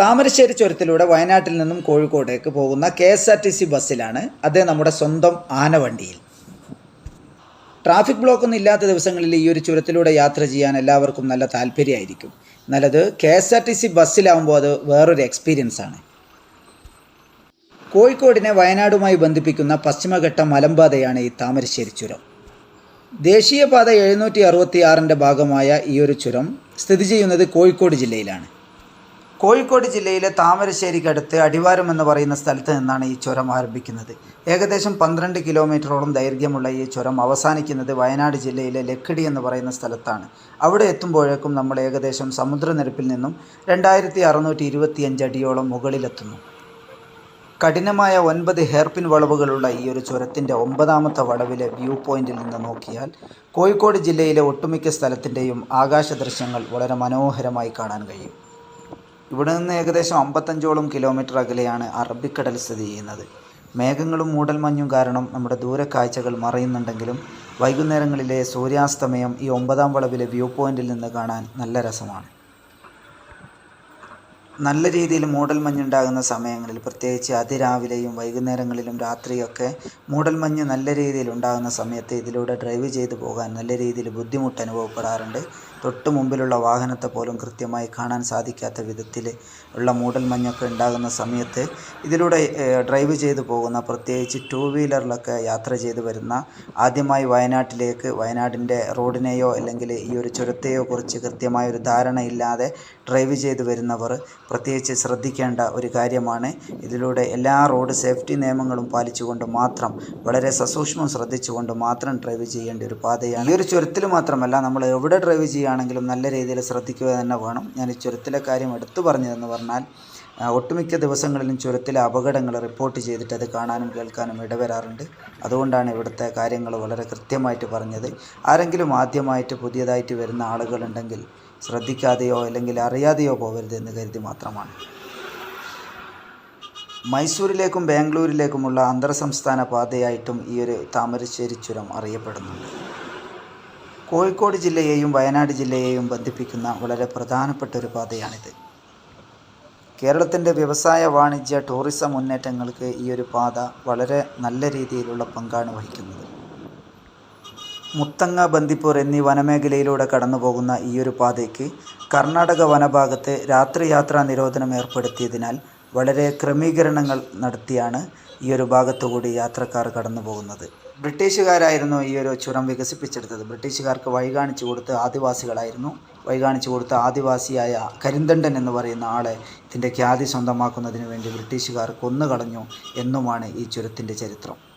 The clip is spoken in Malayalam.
താമരശ്ശേരി ചുരത്തിലൂടെ വയനാട്ടിൽ നിന്നും കോഴിക്കോട്ടേക്ക് പോകുന്ന K S R T C ബസ്സിലാണ് അതേ നമ്മുടെ സ്വന്തം ആനവണ്ടിയിൽ. ട്രാഫിക് ബ്ലോക്കൊന്നും ഇല്ലാത്ത ദിവസങ്ങളിൽ ഈ ഒരു ചുരത്തിലൂടെ യാത്ര ചെയ്യാൻ എല്ലാവർക്കും നല്ല താല്പര്യമായിരിക്കും. നല്ലത് K S R T C ബസ്സിലാവുമ്പോൾ അത് വേറൊരു എക്സ്പീരിയൻസ് ആണ്. കോഴിക്കോടിനെ വയനാടുമായി ബന്ധിപ്പിക്കുന്ന പശ്ചിമഘട്ട മലമ്പാതയാണ് ഈ താമരശ്ശേരി ചുരം. ദേശീയപാത എഴുന്നൂറ്റി അറുപത്തി ആറിന്റെ ഭാഗമായ ഈ ഒരു ചുരം സ്ഥിതി ചെയ്യുന്നത് കോഴിക്കോട് ജില്ലയിലാണ്. കോഴിക്കോട് ജില്ലയിലെ താമരശ്ശേരിക്കടുത്ത് അടിവാരം എന്ന് പറയുന്ന സ്ഥലത്ത് നിന്നാണ് ഈ ചുരം ആരംഭിക്കുന്നത്. ഏകദേശം പന്ത്രണ്ട് കിലോമീറ്ററോളം ദൈർഘ്യമുള്ള ഈ ചുരം അവസാനിക്കുന്നത് വയനാട് ജില്ലയിലെ ലക്കിടി എന്ന് പറയുന്ന സ്ഥലത്താണ്. അവിടെ എത്തുമ്പോഴേക്കും നമ്മൾ ഏകദേശം സമുദ്രനിരപ്പിൽ നിന്നും രണ്ടായിരത്തി അറുന്നൂറ്റി ഇരുപത്തിയഞ്ച് അടിയോളം മുകളിലെത്തുന്നു. കഠിനമായ ഒൻപത് ഹെയർപിൻ വളവുകളുള്ള ഈ ഒരു ചുരത്തിന്റെ ഒമ്പതാമത്തെ വളവിലെ വ്യൂ പോയിന്റിൽ നിന്ന് നോക്കിയാൽ കോഴിക്കോട് ജില്ലയിലെ ഒട്ടുമിക്ക സ്ഥലത്തിന്റെയും ആകാശ ദൃശ്യങ്ങൾ വളരെ മനോഹരമായി കാണാൻ കഴിയും. ഇവിടെ നിന്ന് ഏകദേശം അമ്പത്തഞ്ചോളം കിലോമീറ്റർ അകലെയാണ് അറബിക്കടൽ സ്ഥിതി ചെയ്യുന്നത്. മേഘങ്ങളും മൂടൽമഞ്ഞും കാരണം നമ്മുടെ ദൂരക്കാഴ്ചകൾ മറയുന്നുണ്ടെങ്കിലും വൈകുന്നേരങ്ങളിലെ സൂര്യാസ്തമയം ഈ ഒമ്പതാം വളവിലെ വ്യൂ പോയിന്റിൽ നിന്ന് കാണാൻ നല്ല രസമാണ്. നല്ല രീതിയിൽ മൂടൽമഞ്ഞുണ്ടാകുന്ന സമയങ്ങളിൽ പ്രത്യേകിച്ച് അതിരാവിലെയും വൈകുന്നേരങ്ങളിലും രാത്രിയൊക്കെ മൂടൽമഞ്ഞ് നല്ല രീതിയിൽ ഉണ്ടാകുന്ന സമയത്ത് ഇതിലൂടെ ഡ്രൈവ് ചെയ്തു പോകാൻ നല്ല രീതിയിൽ ബുദ്ധിമുട്ട് അനുഭവപ്പെടാറുണ്ട്. തൊട്ട് മുമ്പിലുള്ള വാഹനത്തെ പോലും കൃത്യമായി കാണാൻ സാധിക്കാത്ത വിധത്തിൽ ഉള്ള മൂടൽമഞ്ഞൊക്കെ ഉണ്ടാകുന്ന സമയത്ത് ഇതിലൂടെ ഡ്രൈവ് ചെയ്തു പോകുന്ന പ്രത്യേകിച്ച് ടൂ വീലറിലൊക്കെ യാത്ര ചെയ്തു വരുന്ന ആദ്യമായി വയനാട്ടിലേക്ക് വയനാടിന്റെ റോഡിനെയോ അല്ലെങ്കിൽ ഈ ഒരു ചുരത്തെയോ കുറിച്ച് കൃത്യമായ ഒരു ധാരണയില്ലാതെ ഡ്രൈവ് ചെയ്തു വരുന്നവർ പ്രത്യേകിച്ച് ശ്രദ്ധിക്കേണ്ട ഒരു കാര്യമാണ്. ഇതിലൂടെ എല്ലാ റോഡ് സേഫ്റ്റി നിയമങ്ങളും പാലിച്ചുകൊണ്ട് മാത്രം വളരെ സസൂക്ഷ്മം ശ്രദ്ധിച്ചുകൊണ്ട് മാത്രം ഡ്രൈവ് ചെയ്യേണ്ട ഒരു പാതയാണ്. ഈ ഒരു ചുരത്തിൽ മാത്രമല്ല നമ്മൾ എവിടെ ഡ്രൈവ് ചെയ്യുകയാണെങ്കിലും നല്ല രീതിയിൽ ശ്രദ്ധിക്കുക തന്നെ വേണം. ഞാൻ ഈ ചുരത്തിലെ കാര്യം എടുത്തു പറഞ്ഞതെന്ന് പറഞ്ഞാൽ ഒട്ടുമിക്ക ദിവസങ്ങളിലും ചുരത്തിലെ അപകടങ്ങൾ റിപ്പോർട്ട് ചെയ്തിട്ട് അത് കാണാനും കേൾക്കാനും ഇടവരാറുണ്ട്. അതുകൊണ്ടാണ് ഇവിടുത്തെ കാര്യങ്ങൾ വളരെ കൃത്യമായിട്ട് പറഞ്ഞത്. ആരെങ്കിലും ആദ്യമായിട്ട് പുതിയതായിട്ട് വരുന്ന ആളുകളുണ്ടെങ്കിൽ ശ്രദ്ധിക്കാതെയോ അല്ലെങ്കിൽ അറിയാതെയോ പോകരുത് എന്ന് കരുതി മാത്രമാണ്. മൈസൂരിലേക്കും ബാംഗ്ലൂരിലേക്കുമുള്ള അന്തർ സംസ്ഥാന പാതയായിട്ടും ഈ ഒരു താമരശ്ശേരി ചുരം അറിയപ്പെടുന്നുണ്ട്. കോഴിക്കോട് ജില്ലയെയും വയനാട് ജില്ലയെയും ബന്ധിപ്പിക്കുന്ന വളരെ പ്രധാനപ്പെട്ട ഒരു പാതയാണിത്. കേരളത്തിന്റെ വ്യവസായ വാണിജ്യ ടൂറിസം മുന്നേറ്റങ്ങൾക്ക് ഈ ഒരു പാത വളരെ നല്ല രീതിയിലുള്ള പങ്കാണ് വഹിക്കുന്നത്. മുത്തങ്ങ ബന്ദിപ്പൂർ എന്നീ വനമേഖലയിലൂടെ കടന്നു പോകുന്ന ഈ ഒരു പാതയ്ക്ക് കർണാടക വനഭാഗത്ത് രാത്രിയാത്രാ നിരോധനം ഏർപ്പെടുത്തിയതിനാൽ വളരെ ക്രമീകരണങ്ങൾ നടത്തിയാണ് ഈ ഒരു ഭാഗത്തുകൂടി യാത്രക്കാർ കടന്നു പോകുന്നത്. ബ്രിട്ടീഷുകാരായിരുന്നു ഈ ഒരു ചുരം വികസിപ്പിച്ചെടുത്തത്. ബ്രിട്ടീഷുകാർക്ക് വഴി കാണിച്ചു കൊടുത്ത ആദിവാസികളായിരുന്നു. വഴി കാണിച്ചു കൊടുത്ത ആദിവാസിയായ കരിന്തണ്ടൻ എന്ന് പറയുന്ന ആളെ ഇതിന്റെ ഖ്യാതി സ്വന്തമാക്കുന്നതിന് വേണ്ടി ബ്രിട്ടീഷുകാർ കൊന്നുകളഞ്ഞു എന്നുമാണ് ഈ ചുരത്തിന്റെ ചരിത്രം.